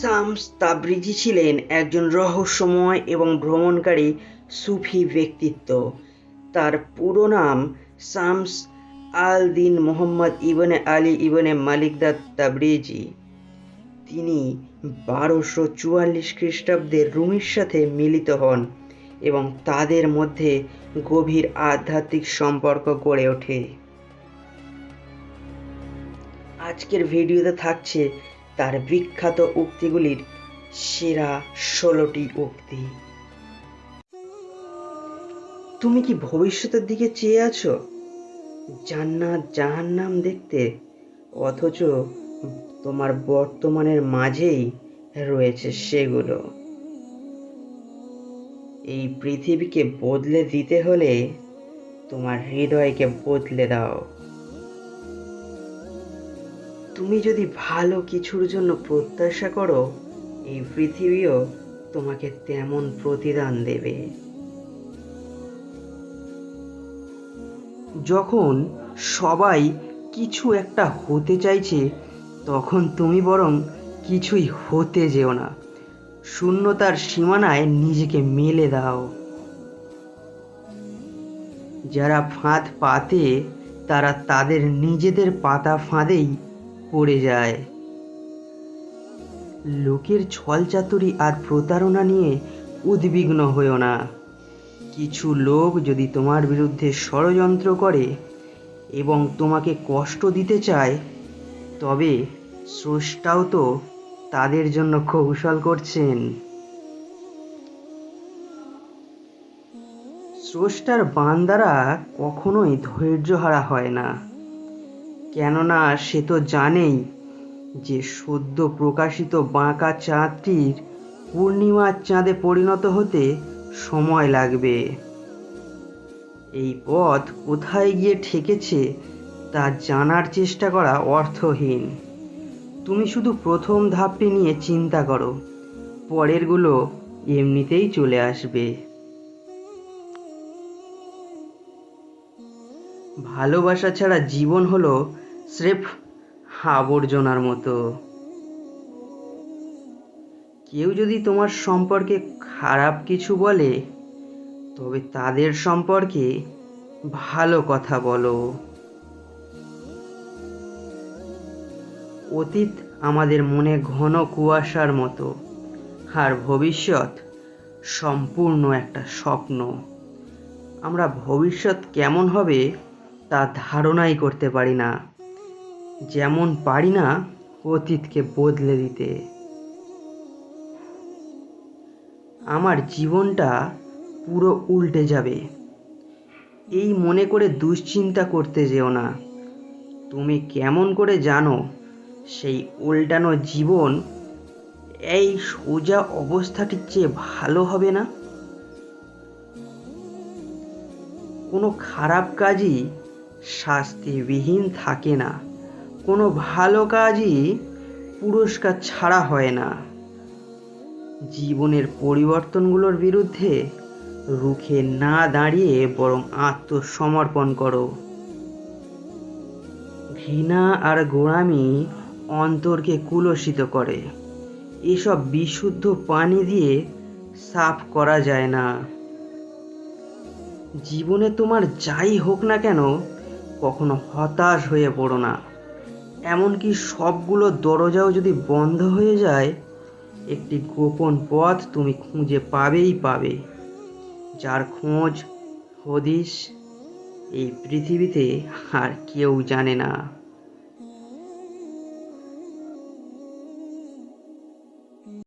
Shams Tabrizi ছিলেন একজন রহস্যময় এবং ভ্রমণকারী সুফি ব্যক্তিত্ব। তার পুরো নাম শামস আল দিন মোহাম্মদ ইবনে আলী ইবনে মালিকদাদ তাবরিজি। তিনি বারোশো চুয়াল্লিশ খ্রিস্টাব্দের রুমির সাথে মিলিত হন এবং তাদের মধ্যে গভীর আধ্যাত্মিক সম্পর্ক গড়ে ওঠে। আজকের ভিডিওতে থাকছে তার বিখ্যাত উক্তিগুলির সেরা ষোলোটি উক্তি। তুমি কি ভবিষ্যতের দিকে চেয়ে আছো? জান্নাত জাহান্নাম দেখতে, অথচ তোমার বর্তমানের মাঝেই রয়েছে সেগুলো। এই পৃথিবীকে বদলে দিতে হলে তোমার হৃদয়কে বদলে দাও। তুমি যদি ভালো কিছুর জন্য প্রত্যাশা করো, এই পৃথিবীও তোমাকে তেমন প্রতিদান দেবে। যখন সবাই কিছু একটা হতে চাইছে, তখন তুমি বরং কিছুই হতে যেও না। শূন্যতার সীমানায় নিজেকে মেলে দাও। যারা ফাঁদ পাতে, তারা তাদের নিজেদের পাতা ফাঁদেই পড়ে যায়। লোকের ছলচাতুরি আর প্রতারণা নিয়ে উদ্বিগ্ন হয়েও না। কিছু লোক যদি তোমার বিরুদ্ধে ষড়যন্ত্র করে এবং তোমাকে কষ্ট দিতে চায়, তবে স্রষ্টাও তো তাদের জন্য কৌশল করছেন। স্রষ্টার বান্দারা কখনোই ধৈর্যহারা হয় না। কেননা সে তো জানেই যে সদ্য প্রকাশিত বাঁকা চাঁদটির পূর্ণিমার চাঁদে পরিণত হতে সময় লাগবে। এই পথ কোথায় গিয়ে ঠেকেছে তা জানার চেষ্টা করা অর্থহীন। তুমি শুধু প্রথম ধাপটি নিয়ে চিন্তা করো, পরেরগুলো এমনিতেই চলে আসবে। ভালোবাসা ছাড়া জীবন হলো স্রেফ আবর্জনার মতো। কেউ যদি তোমার সম্পর্কে খারাপ কিছু বলে, তবে তাদের সম্পর্কে ভালো কথা বলো। অতীত আমাদের মনে ঘন কুয়াশার মতো, আর ভবিষ্যৎ সম্পূর্ণ একটা স্বপ্ন। আমরা ভবিষ্যৎ কেমন হবে তা ধারণাই করতে পারি না। যেমন পারি না অতীতকে বদলে দিতে। আমার জীবনটা পুরো উল্টে যাবে। এই মনে করে দুশ্চিন্তা করতে যেও না। তুমি কেমন করে জানো, সেই উল্টানো জীবন এই সোজা অবস্থাটির চেয়ে ভালো হবে না? কোনো খারাপ কাজই শাস্তিবিহীন থাকে না। কোনো ভালো কাজই পুরস্কার ছাড়া হয় না। জীবনের পরিবর্তনগুলোর বিরুদ্ধে রুখে না দাঁড়িয়ে বরং আত্মসমর্পণ করো। ঘৃণা আর গোড়ামি অন্তরকে কুলসিত করে। এসব বিশুদ্ধ পানি দিয়ে সাফ করা যায় না। জীবনে তোমার যাই হোক না কেন, কখনো হতাশ হয়ে পড়ো না। এমনকি সবগুলো দরজাও যদি বন্ধ হয়ে যায়, একটি গোপন পথ তুমি খুঁজে পাবেই পাবে, যার খোঁজ হদিস এই পৃথিবীতে আর কেউ জানে না।